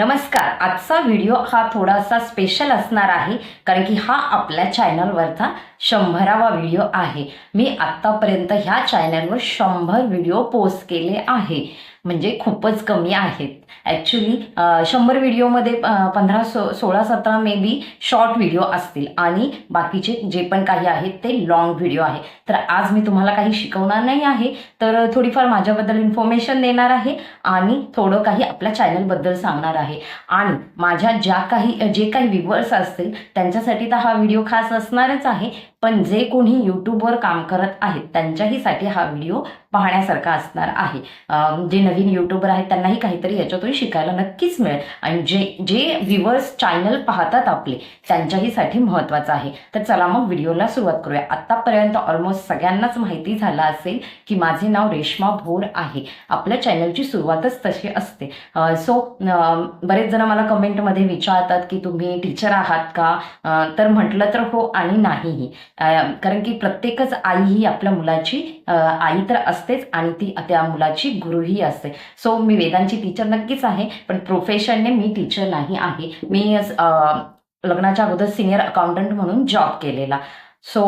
नमस्कार आजचा व्हिडिओ हा थोडासा स्पेशल असणार आहे कारण की हा आपल्या चॅनलवरचा शंभरावा व्हिडिओ आहे. मी आत्तापर्यंत ह्या चॅनलवर शंभर व्हिडिओ पोस्ट केले आहे. म्हणजे खूपच कमी आहेत. ॲक्च्युली शंभर व्हिडिओमध्ये पंधरा सो सोळा सतरा मे बी शॉर्ट व्हिडिओ असतील. आणि बाकीचे जे पण काही आहेत ते लॉंग व्हिडिओ आहे. तर आज मी तुम्हाला काही शिकवणार नाही आहे तर थोडीफार माझ्याबद्दल इन्फॉर्मेशन देणार आहे आणि थोडं काही आपल्या चॅनलबद्दल सांगणार आहे. आणि माझ्या ज्या काही जे काही व्ह्युअर्स असतील त्यांच्यासाठी तर हा व्हिडिओ खास असणारच आहे. पण जे कोणी यूट्यूबवर काम करत आहेत त्यांच्याहीसाठी हा व्हिडिओ पाहण्यासारखा असणार आहे. जे नवीन युट्यूबर आहेत त्यांनाही काहीतरी याच्यातून शिकायला नक्कीच मिळेल. आणि जे जे व्ह्युअर्स चॅनल पाहतात आपले त्यांच्याहीसाठी महत्त्वाचं आहे. तर चला मग व्हिडिओला सुरुवात करूया. आत्तापर्यंत ऑलमोस्ट सगळ्यांनाच माहिती झालं असेल की माझे नाव रेश्मा भोर आहे. आपल्या चॅनलची सुरुवातच तशी असते. सो बरेच जण मला कमेंटमध्ये विचारतात की तुम्ही टीचर आहात का? तर म्हटलं तर हो आणि नाहीही कारण की प्रत्येकच आई ही आपल्या मुलाची आई तर असतेच आणि ती त्या मुलाची गुरुही असते. सो मी वेदांची टीचर नक्कीच आहे पण प्रोफेशनने मी टीचर नाही आहे. मी लग्नाच्या अगोदर सिनियर अकाउंटंट म्हणून जॉब केलेला. सो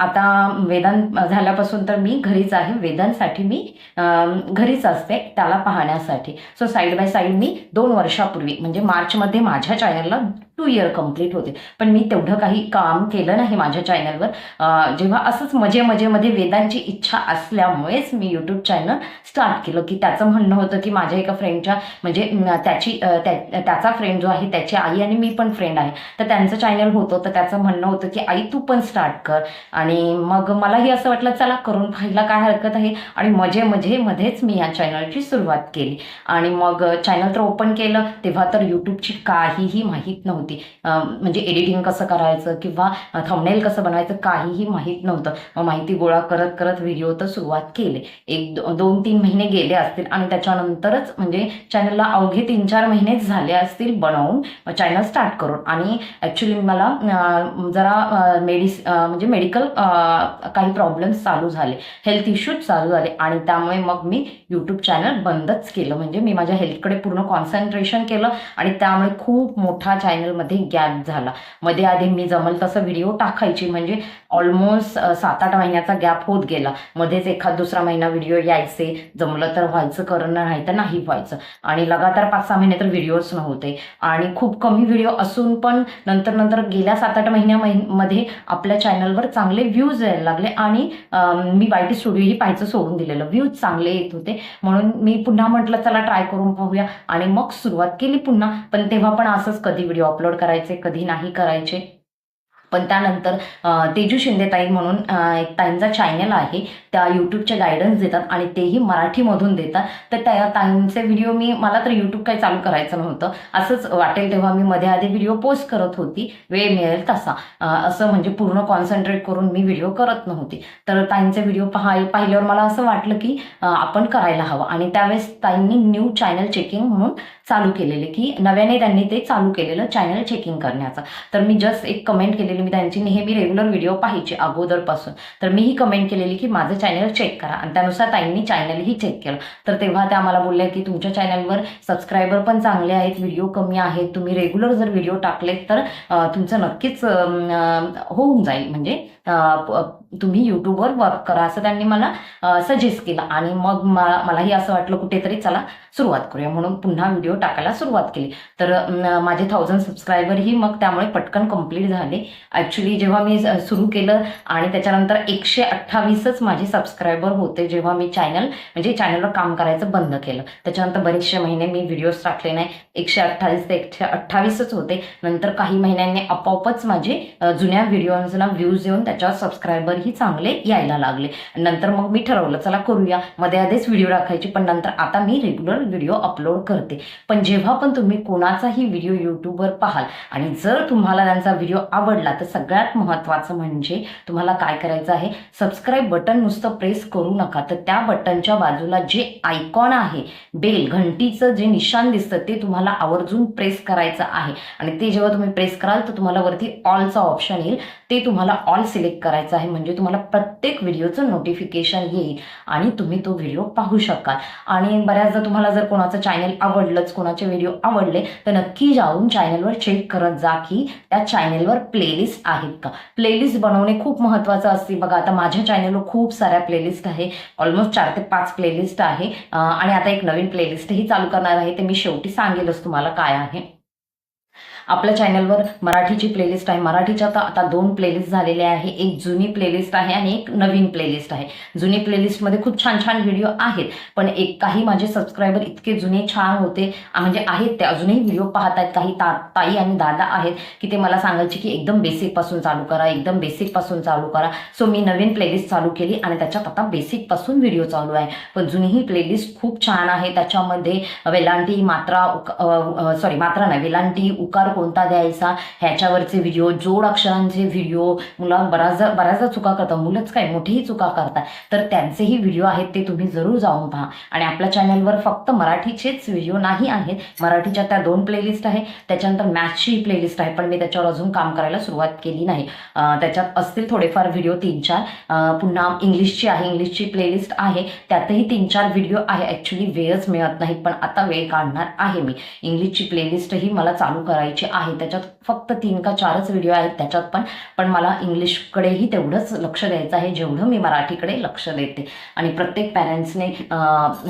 आता वेदांत झाल्यापासून तर मी घरीच आहे. वेदांसाठी मी घरीच असते त्याला पाहण्यासाठी. सो साईड बाय साईड मी दोन वर्षापूर्वी म्हणजे मार्चमध्ये माझ्या चॅनलला टू इयर कंप्लीट होते. पण मी तेवढं काही काम केलं नाही माझ्या चॅनलवर जेव्हा असंच मजे मजेमध्ये वेदांची इच्छा असल्यामुळेच मी यूट्यूब चॅनल स्टार्ट केलं. की त्याचं म्हणणं होतं की माझ्या एका फ्रेंडच्या म्हणजे त्याची त्या- त्याचा फ्रेंड जो आहे त्याची आई आणि मी पण फ्रेंड आहे. तर त्यांचं चॅनल होतं. तर त्याचं म्हणणं होतं की आई तू पण स्टार्ट कर. आणि मग मलाही असं वाटलं चला करून पाहायला काय हरकत आहे. आणि मजे मजे मध्येच मी या चॅनलची सुरुवात केली. आणि मग चॅनल तर ओपन केलं. तेव्हा तर यूट्यूबची काहीही माहीत नव्हती. म्हणजे एडिटिंग कसं करायचं किंवा थंबनेल कसं बनवायचं काहीही माहीत नव्हतं. मग माहिती गोळा करत करत व्हिडिओ तर सुरुवात केले. एक दो- दोन तीन महिने गेले असतील आणि त्याच्यानंतरच म्हणजे चॅनलला अवघे तीन चार महिनेच झाले असतील बनवून चॅनल स्टार्ट करून. आणि ॲक्च्युली मला जरा मेडिस म्हणजे मेडिकल काही प्रॉब्लेम्स चालू झाले. हेल्थ इश्यूज चालू झाले. आणि त्यामुळे मग मी यूट्यूब चॅनल बंदच केलं. म्हणजे मी माझ्या हेल्थकडे पूर्ण कॉन्सन्ट्रेशन केलं आणि त्यामुळे खूप मोठा चॅनलमध्ये गॅप झाला. मध्ये आधी मी जमल तसं व्हिडिओ टाकायची. म्हणजे ऑलमोस्ट सात आठ महिन्याचा गॅप होत गेला. मध्येच एखाद दुसरा महिना व्हिडिओ यायचे. जमलं तर व्हायचं करणं नाही तर नाही व्हायचं. आणि लगातार पाच सहा महिने तर व्हिडिओच नव्हते. आणि खूप कमी व्हिडिओ असून पण नंतर नंतर गेल्या सात आठ महिन्यामध्ये आपल्या चॅनलवर चांगले व्ह्यूज यायला लागले आणि मी वाय टी स्टुडिओही पाहायचं सोडून दिलेलं. व्ह्यूज चांगले येत होते. म्हणून मी पुन्हा म्हटलं चला ट्राय करून पाहूया. आणि मग सुरुवात केली पुन्हा. पण तेव्हा पण असंच कधी व्हिडिओ अपलोड करायचे कधी नाही करायचे. पण त्यानंतर तेजू शिंदेताई म्हणून एक ताईंचा चॅनल आहे. त्या यूट्यूबचे गायडन्स देतात आणि तेही मराठीमधून देतात. तर त्या ताईंचे व्हिडिओ मी मला तर यूट्यूब काही चालू करायचं नव्हतं. असंच वाटेल तेव्हा मी मध्ये आधी व्हिडिओ पोस्ट करत होती. वेळ मिळेल तसा. असं म्हणजे पूर्ण कॉन्सन्ट्रेट करून मी व्हिडिओ करत नव्हती. तर ताईंचे व्हिडिओ पाहाय पाहिल्यावर मला असं वाटलं की आपण करायला हवं. आणि त्यावेळेस ताईंनी न्यू चॅनल चेकिंग म्हणून चालू केलेले की नव्याने त्यांनी ते चालू केलेलं चॅनल चेकिंग करण्याचं. तर मी जस्ट एक कमेंट केलेली मी त्यांची नेहमी रेग्युलर व्हिडिओ पाहिजे अगोदरपासून. तर मीही कमेंट केलेली की माझं चॅनल चेक करा. आणि त्यानुसार ताईंनी चॅनलही चेक केलं. तर तेव्हा त्या मला बोलल्या की तुमच्या चॅनलवर सबस्क्रायबर पण चांगले आहेत व्हिडिओ कमी आहेत. तुम्ही रेग्युलर जर व्हिडिओ टाकलेत तर तुमचं नक्कीच होऊन जाईल. म्हणजे तुम्ही यूट्यूबवर वर्क करा असं त्यांनी मला सजेस्ट केलं. आणि मग मलाही असं वाटलं कुठेतरी चला सुरुवात करूया म्हणून पुन्हा व्हिडिओ टाकायला सुरुवात केली. तर माझे थाउजंड सबस्क्रायबरही मग त्यामुळे पटकन कंप्लीट झाले. ॲक्च्युली जेव्हा मी सुरू केलं आणि त्याच्यानंतर एकशे अठ्ठावीसच माझे सबस्क्रायबर होते जेव्हा मी चॅनल म्हणजे चॅनलवर काम करायचं बंद केलं. त्याच्यानंतर बरेचसे महिने मी व्हिडिओज टाकले नाही. एकशे अठ्ठावीस ते एकशे अठ्ठावीसच होते. नंतर काही महिन्यांनी आपोआपच माझे जुन्या व्हिडिओजना व्ह्यूज येऊन त्याच्यावर सबस्क्रायबरही चांगले यायला लागले. नंतर मग मी ठरवलं चला करूया. मध्ये आधीच व्हिडिओ टाकायची पण नंतर आता मी रेग्युलर व्हिडिओ अपलोड करते. पण जेव्हा पण तुम्ही कोणाचाही व्हिडिओ यूट्यूबवर पाहाल आणि जर तुम्हाला त्यांचा व्हिडिओ आवडला तर सगळ्यात महत्त्वाचं म्हणजे तुम्हाला काय करायचं आहे? सबस्क्राईब बटन नुसतं प्रेस करू नका. तर त्या बटनच्या बाजूला जे आयकॉन आहे बेल घंटीचं जे निशान दिसतं ते तुम्हाला आवर्जून प्रेस करायचं आहे. आणि ते जेव्हा तुम्ही प्रेस कराल तर तुम्हाला वरती ऑलचा ऑप्शन येईल. ते तुम्हाला ऑल सिलेक्ट सिलेक्ट करायचं आहे. म्हणजे तुम्हाला प्रत्येक व्हिडिओचं नोटिफिकेशन येईल. आणि तुम्ही तो व्हिडिओ पाहू शकाल. आणि बऱ्याचदा तुम्हाला जर कोणाचं चॅनल आवडलंच कोणाचे व्हिडिओ आवडले तर नक्की जाऊन चॅनलवर चेक करत जा की त्या चॅनलवर प्लेलिस्ट आहेत का? प्लेलिस्ट बनवणे खूप महत्त्वाचं असते. बघा आता माझ्या चॅनलवर खूप साऱ्या प्लेलिस्ट आहे. ऑलमोस्ट चार ते पाच प्लेलिस्ट आहे. आणि आता एक नवीन प्लेलिस्टही चालू करणार आहे. ते मी शेवटी सांगेलच तुम्हाला काय आहे. आपल्या चॅनलवर मराठीची प्लेलिस्ट आहे. मराठीच्या तर आता दोन प्लेलिस्ट झालेले आहे. एक जुनी प्लेलिस्ट आहे आणि एक नवीन प्लेलिस्ट आहे. जुनी प्लेलिस्टमध्ये खूप छान छान व्हिडिओ आहेत. पण एक काही माझे सबस्क्रायबर इतके जुने छान होते. म्हणजे आहेत ते. अजूनही व्हिडिओ पाहत आहेत. काही ता ताई आणि दादा आहेत की ते मला सांगायचे की एकदम बेसिकपासून चालू करा. एकदम बेसिकपासून चालू करा. सो मी नवीन प्लेलिस्ट चालू केली आणि त्याच्यात आता बेसिकपासून व्हिडिओ चालू आहे. पण जुनी ही प्लेलिस्ट खूप छान आहे. त्याच्यामध्ये वेलांटी मात्रा सॉरी मात्रा नाही. वेलांटी उकार कोणता द्यायचा ह्याच्यावरचे व्हिडिओ जोड अक्षरांचे व्हिडिओ मुला बऱ्याचदा बऱ्याचदा चुका करतात मुलंच काय मोठीही चुका करतात तर त्यांचेही व्हिडिओ आहेत ते तुम्ही जरूर जाऊन पहा. आणि आपल्या चॅनलवर फक्त मराठीचेच व्हिडिओ नाही आहेत. मराठीच्या त्या दोन प्लेलिस्ट आहे त्याच्यानंतर मॅथची प्लेलिस्ट आहे पण मी त्याच्यावर अजून काम करायला सुरुवात केली नाही. त्याच्यात असतील थोडेफार व्हिडिओ तीन चार पुन्हा इंग्लिशची आहे इंग्लिशची प्लेलिस्ट आहे. त्यातही तीन चार व्हिडिओ आहे. ॲक्च्युली वेळच मिळत नाही पण आता वेळ काढणार आहे मी. इंग्लिशची प्लेलिस्टही मला चालू करायची आहे. त्याच्यात फक्त तीन का चारच व्हिडिओ आहेत त्याच्यात पण. पण मला इंग्लिशकडेही तेवढंच लक्ष द्यायचं आहे. जेवढं मी मराठीकडे लक्ष देते. आणि प्रत्येक पॅरेंट्सने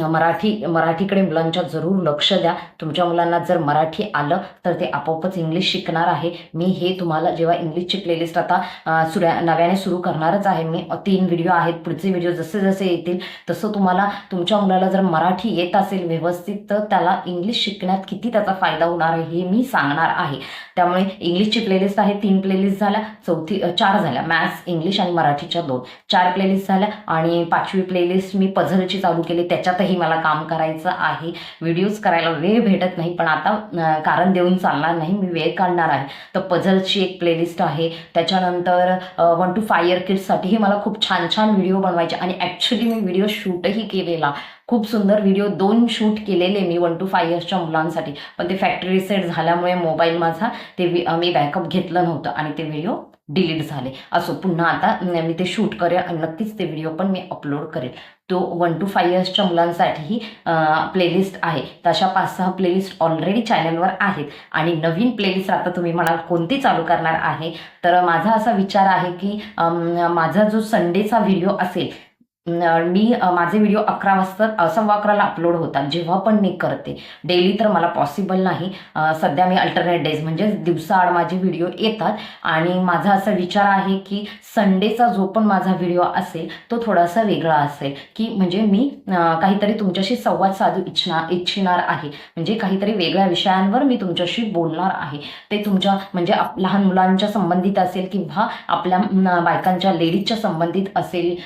मराठी मराठीकडे मुलांच्या जरूर लक्ष द्या. तुमच्या मुलांना जर मराठी आलं तर ते आपोआपच इंग्लिश शिकणार आहे. मी हे तुम्हाला जेव्हा इंग्लिशची प्लेलिस्ट आता सुऱ्या नव्याने सुरू करणारच आहे. मी तीन व्हिडिओ आहेत. पुढचे व्हिडिओ जसे जसे येतील तसं तुम्हाला तुमच्या मुलाला जर मराठी येत असेल व्यवस्थित तर त्याला इंग्लिश शिकण्यात किती त्याचा फायदा होणार आहे हे मी सांगणार आहे. त्यामुळे इंग्लिशची प्लेलिस्ट आहे तीन प्लेलिस्ट झाल्या चौथी चार झाल्या. मॅथ्स इंग्लिश आणि मराठीच्या दोन. चार प्लेलिस्ट झाल्या आणि पाचवी प्लेलिस्ट मी पझलची चालू केली. त्याच्यातही मला काम करायचं आहे. व्हिडिओज करायला वेळ भेटत नाही पण आता कारण देऊन चालणार नाही मी वेळ काढणार आहे. तर पझलची एक प्लेलिस्ट आहे. त्याच्यानंतर वन टू फायर किट्ससाठीही किड्ससाठीही मला खूप छान छान व्हिडिओ बनवायचे आणि ॲक्च्युली मी व्हिडिओ शूटही केलेला. खूप सुंदर व्हिडिओ दोन शूट केलेले मी वन टू फाय इयर्सच्या मुलांसाठी. पण ते फॅक्टरी सेट झाल्यामुळे मोबाईल माझा ते मी बॅकअप घेतलं नव्हतं आणि ते व्हिडिओ डिलीट झाले. असो पुन्हा आता मी ते शूट करेल आणि नक्कीच ते व्हिडिओ पण मी अपलोड करेल. तो वन टू फाय इयर्सच्या मुलांसाठीही प्लेलिस्ट आहे. तशा पाच सहा प्लेलिस्ट ऑलरेडी चॅनलवर आहेत. आणि नवीन प्लेलिस्ट आता तुम्ही म्हणाल कोणती चालू करणार आहे? तर माझा असा विचार आहे की माझा जो संडेचा व्हिडिओ असेल मी माझे व्हिडिओ अकरा वाजता सव्वा अकराला अपलोड होतात. जेव्हा पण मी करते. डेली तर मला पॉसिबल नाही. सध्या मी अल्टरनेट डेज म्हणजे दिवसाआड माझे व्हिडिओ येतात. आणि माझा असा विचार आहे की संडेचा जो पण माझा व्हिडिओ असेल तो थोडासा वेगळा असेल. की म्हणजे मी काहीतरी तुमच्याशी संवाद साधू इच्छणार इच्छिणार आहे. म्हणजे काहीतरी वेगळ्या विषयांवर मी तुमच्याशी बोलणार आहे. ते तुमच्या म्हणजे आप- लहान मुलांच्या संबंधित असेल किंवा आपल्या बायकांच्या लेडीजच्या संबंधित असेल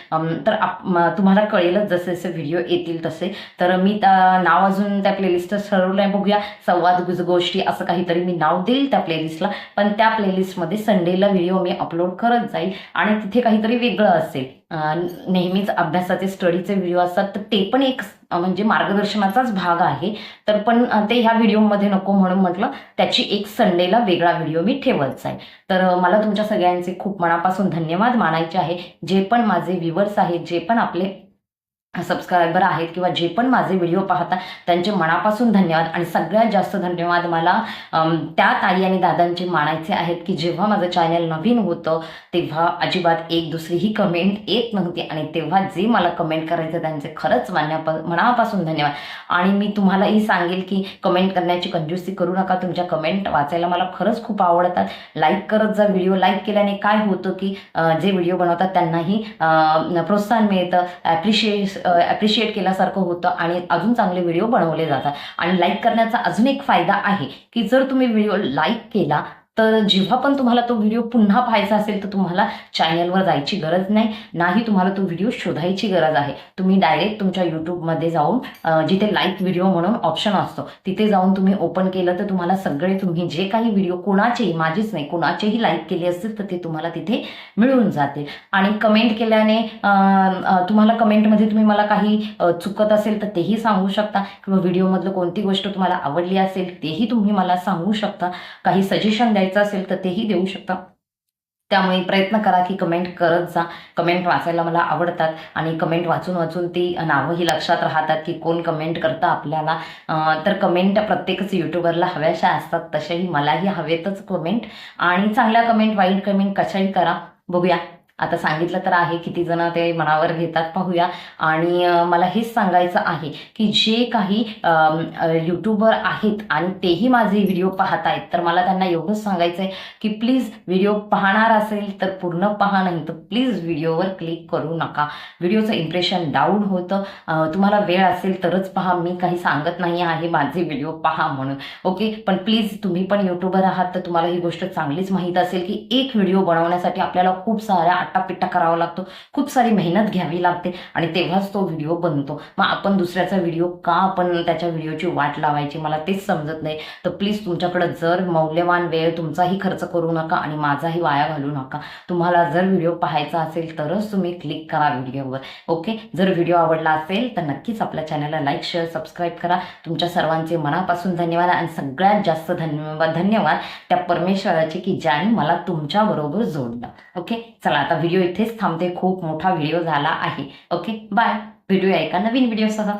तर आप- म, तुम्हाला कळेलच जसे जसे व्हिडिओ येतील तसे. तर मी त्या नाव अजून त्या प्लेलिस्टचं ठरवलं आहे बघूया. संवाद गुज गोष्टी असं काहीतरी मी नाव देईल त्या प्लेलिस्टला पण त्या प्लेलिस्टमध्ये संडेला व्हिडिओ मी अपलोड करत जाईल. आणि तिथे काहीतरी वेगळं असेल. नेहमीच अभ्यासाचे स्टडीचे व्हिडिओ असतात तर ते पण एक म्हणजे मार्गदर्शनाचाच भाग आहे. तर पण ते ह्या व्हिडिओमध्ये नको म्हणून म्हटलं त्याची एक संडेला वेगळा व्हिडिओ मी ठेवत आहे तर मला तुमच्या सगळ्यांचे खूप मनापासून धन्यवाद मानायचे आहे. जे पण माझे व्ह्युअर्स आहेत जे पण आपले सबस्क्रायबर आहेत किंवा जे पण माझे व्हिडिओ पाहतात त्यांचे मनापासून धन्यवाद. आणि सगळ्यात जास्त धन्यवाद मला त्या ताई आणि दादांचे मानायचे आहेत की जेव्हा माझं चॅनल नवीन होतं तेव्हा अजिबात एक दुसरीही कमेंट येत नव्हती. आणि तेव्हा जे मला कमेंट करायचं त्यांचे खरंच मान्यापा मनापासून धन्यवाद. आणि मी तुम्हालाही सांगेल की कमेंट करण्याची कंजूसी करू नका. तुमच्या कमेंट वाचायला मला खरंच खूप आवडतात. लाईक करत जा व्हिडिओ लाईक केल्याने काय होतं की जे व्हिडिओ बनवतात त्यांनाही प्रोत्साहन मिळतं. ॲप्रिशिएट ॲप्रिशिएट केल्यासारखं होतं आणि अजून चांगले व्हिडिओ बनवले जातात. आणि लाईक करण्याचा अजून एक फायदा आहे की जर तुम्ही व्हिडिओ लाईक केला तर जेव्हा पण तुम्हाला तो व्हिडिओ पुन्हा पाहायचा असेल तर तुम्हाला चॅनलवर जायची गरज नाही. नाही तुम्हाला तो व्हिडिओ शोधायची गरज आहे. तुम्ही डायरेक्ट तुमच्या यूट्यूबमध्ये जाऊन जिथे लाईक व्हिडिओ म्हणून ऑप्शन असतो तिथे जाऊन तुम्ही ओपन केलं तर तुम्हाला सगळे तुम्ही जे काही व्हिडिओ कोणाचेही माझीच नाही कोणाचेही लाईक केले असतील तर ते तुम्हाला तिथे मिळून जातील. आणि कमेंट केल्याने तुम्हाला कमेंटमध्ये तुम्ही मला काही चुकत असेल तर तेही सांगू शकता. किंवा व्हिडिओमधलं कोणती गोष्ट तुम्हाला आवडली असेल तेही तुम्ही मला सांगू शकता. काही सजेशन द्यायचं असेल तर तेही देऊ शकता. त्यामुळे प्रयत्न करा की कमेंट करत जा. कमेंट वाचायला मला आवडतात आणि कमेंट वाचून वाचून ती नावंही लक्षात राहतात की कोण कमेंट करतं आपल्याला. तर कमेंट प्रत्येकच यूट्यूबरला हव्याशा असतात तशाही मलाही हवेतच कमेंट आणि चांगल्या कमेंट वाईट कमेंट कशाही करा. बघूया. आता सांगितलं तर आहे किती जण ते मनावर घेतात पाहूया. आणि मला हेच सांगायचं आहे की जे काही यूट्यूबर आहेत आणि तेही माझे व्हिडिओ पाहत आहेत तर मला त्यांना एवढंच सांगायचं आहे की प्लीज व्हिडिओ पाहणार असेल तर पूर्ण पहा नाही तर प्लीज व्हिडिओवर क्लिक करू नका. व्हिडिओचं इम्प्रेशन डाऊन होतं. तुम्हाला वेळ असेल तरच पहा. मी काही सांगत नाही आहे माझे व्हिडिओ पहा म्हणून. ओके? पण प्लीज तुम्ही पण यूट्यूबर आहात तर तुम्हाला ही गोष्ट चांगलीच माहीत असेल की एक व्हिडिओ बनवण्यासाठी आपल्याला खूप साऱ्या आट्टापिट्टा करावा लागतो. खूप सारी मेहनत घ्यावी लागते आणि तेव्हाच तो व्हिडिओ बनतो. मग आपण दुसऱ्याचा व्हिडिओ का आपण त्याच्या व्हिडिओची वाट लावायची मला तेच समजत नाही. तर प्लीज तुमच्याकडं जर मौल्यवान वेळ तुमचाही खर्च करू नका आणि माझाही वाया घालू नका. तुम्हाला जर व्हिडिओ पाहायचा असेल तरच तुम्ही क्लिक करा व्हिडिओवर ओके जर व्हिडिओ आवडला असेल तर नक्कीच आपल्या चॅनलला लाईक शेअर सबस्क्राईब करा. तुमच्या सर्वांचे मनापासून धन्यवाद आणि सगळ्यात जास्त धन्यवाद धन्यवाद त्या परमेश्वराचे की ज्याने मला तुमच्याबरोबर जोडलं. ओके चला आता व्हिडिओ इथेच थांबते. खूप मोठा व्हिडिओ झाला आहे. ओके बाय व्हिडिओ ऐका नवीन व्हिडिओसह